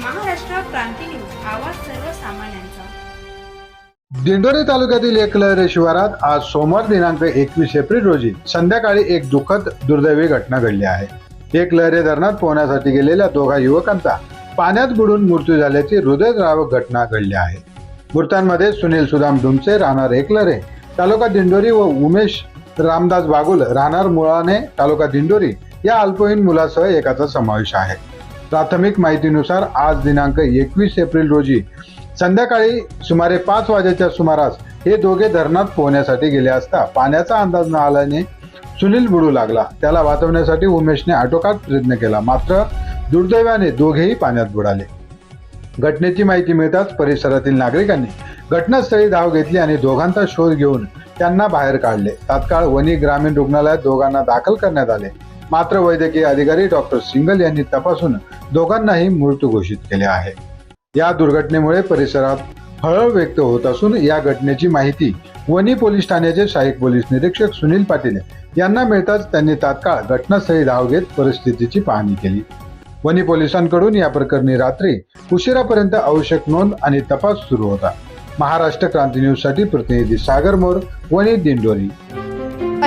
क्रांती news आवाज सर्वसामान्यांचा. दिंडोरी तालुक्यातील एकलहरे शिवारात आज सोमवार दिनांक एकवीस एप्रिल रोजी संध्याकाळी एक दुःखद दुर्दैवी घटना घडली आहे. एकलहरे धरणात पोहण्यासाठी गेलेल्या दोघा युवकांचा पाण्यात बुडून मृत्यू झाल्याची हृदयद्रावक घटना घडली आहे. मृतांमध्ये सुनील सुदाम डुमसे राहणार एकलहरे तालुका दिंडोरी व उमेश रामदास बागुल राहणार मुळाने तालुका दिंडोरी या अल्पवयीन मुलासह एकाचा समावेश आहे. प्राथमिक माहितीनुसार आज दिनांक एकवीस एप्रिल रोजी संध्याकाळी सुमारे पाच वाजेच्या सुमारास हे दोघे धरणात पोहण्यासाठी गेले असता पाण्याचा अंदाज न आल्याने सुनील बुडू लागला. त्याला वाचवण्यासाठी उमेशने आटोकाट प्रयत्न केला. मात्र दुर्दैवाने दोघेही पाण्यात बुडाले. घटनेची माहिती मिळताच परिसरातील नागरिकांनी घटनास्थळी धाव घेतली आणि दोघांचा शोध घेऊन त्यांना बाहेर काढले. तात्काळ वणी ग्रामीण रुग्णालयात दोघांना दाखल करण्यात आले. मात्र वैद्यकीय अधिकारी डॉक्टर सिंगल यांनी तपासून दोघांनाही मृत्यू घोषित केले आहे. या दुर्घटनेमुळे परिसरात हळहळ व्यक्त होत असून या घटनेची माहिती वणी पोलीस ठाण्याचे सहाय्यक पोलीस निरीक्षक सुनील पाटील यांना मिळताच त्यांनी तात्काळ घटनास्थळी धाव घेत परिस्थितीची पाहणी केली. वनी पोलिसांकडून या प्रकरणी रात्री उशिरापर्यंत आवश्यक नोंद आणि तपास सुरू होता. महाराष्ट्र क्रांती न्यूजसाठी प्रतिनिधी सागर मोर वणी दिंडोरी.